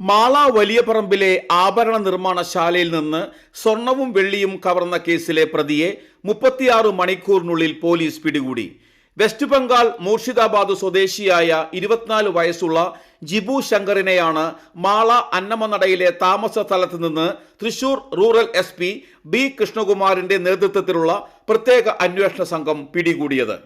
മാള വലിയപറമ്പിലെ ആഭരണ നിർമ്മാണശാലയിൽ നിന്ന് സ്വർണവും വെള്ളിയും കവർന്ന കേസിലെ പ്രതിയെ മുപ്പത്തിയാറ് മണിക്കൂറിനുള്ളിൽ പോലീസ് പിടികൂടി. വെസ്റ്റ് ബംഗാൾ മൂർഷിദാബാദ് സ്വദേശിയായ ഇരുപത്തിനാല് വയസ്സുള്ള ജിബു ശങ്കറിനെയാണ് മാള അന്നമനടയിലെ താമസ സ്ഥലത്ത് നിന്ന് Thrissur rural S P B കൃഷ്ണകുമാറിന്റെ നേതൃത്വത്തിലുള്ള പ്രത്യേക അന്വേഷണ സംഘം പിടികൂടിയത്.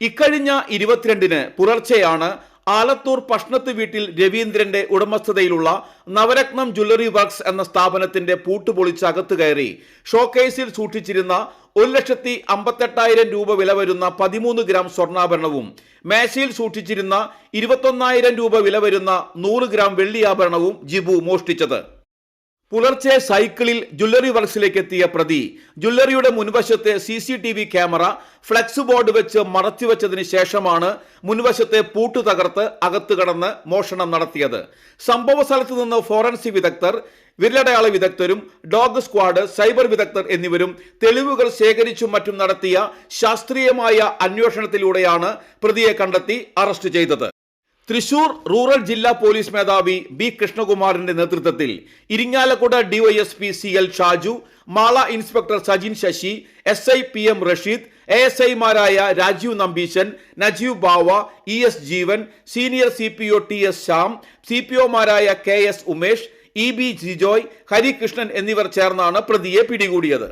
ഇക്കഴിഞ്ഞ ഇരുപത്തിരണ്ടിന് പുലർച്ചെയാണ് ആലത്തൂർ പഷ്ണത്ത് വീട്ടിൽ രവീന്ദ്രന്റെ ഉടമസ്ഥതയിലുള്ള നവരത്നം ജ്വല്ലറി വർക്ക്സ് എന്ന സ്ഥാപനത്തിന്റെ പൂട്ടുപൊളിച്ച് അകത്ത് കയറി ഷോക്കേസിൽ സൂക്ഷിച്ചിരുന്ന ഒരു ലക്ഷത്തി അമ്പത്തെട്ടായിരം രൂപ വില വരുന്ന പതിമൂന്ന് ഗ്രാം സ്വർണാഭരണവും മേശയിൽ സൂക്ഷിച്ചിരുന്ന ഇരുപത്തൊന്നായിരം രൂപ വില വരുന്ന നൂറ് ഗ്രാം വെള്ളിയാഭരണവും ജിബു മോഷ്ടിച്ചത്. പുലർച്ചെ സൈക്കിളിൽ ജ്വല്ലറി വർക്സിലേക്ക് എത്തിയ പ്രതി ജ്വല്ലറിയുടെ മുൻവശത്തെ C C T V camera flex board വെച്ച് മറച്ചുവെച്ചതിന് ശേഷമാണ് മുൻവശത്തെ പൂട്ട് തകർത്ത് അകത്ത് കടന്ന് മോഷണം നടത്തിയത്. സംഭവ സ്ഥലത്ത് നിന്ന് ഫോറൻസിക് വിദഗ്ധർ വിരലടയാള വിദഗ്ധരും ഡോഗ് സ്ക്വാഡ് സൈബർ വിദഗ്ധർ എന്നിവരും തെളിവുകൾ ശേഖരിച്ചും മറ്റും നടത്തിയ ശാസ്ത്രീയമായ അന്വേഷണത്തിലൂടെയാണ് പ്രതിയെ കണ്ടെത്തി അറസ്റ്റ് ചെയ്തത്. തൃശൂർ റൂറൽ ജില്ലാ പോലീസ് മേധാവി ബി കൃഷ്ണകുമാറിന്റെ നേതൃത്വത്തിൽ Irinjalakuda DYSP C L Shaju Mala inspector Sajin Sasi S I P M Rasheed A S ഐമാരായ Rajeev Nambeeshan Najeev Bava E S Jeevan senior C P O T S Shyam C P ഒമാരായ K S Umesh E B Jijoy Harikrishnan എന്നിവർ ചേർന്നാണ് പ്രതിയെ പിടികൂടിയത്.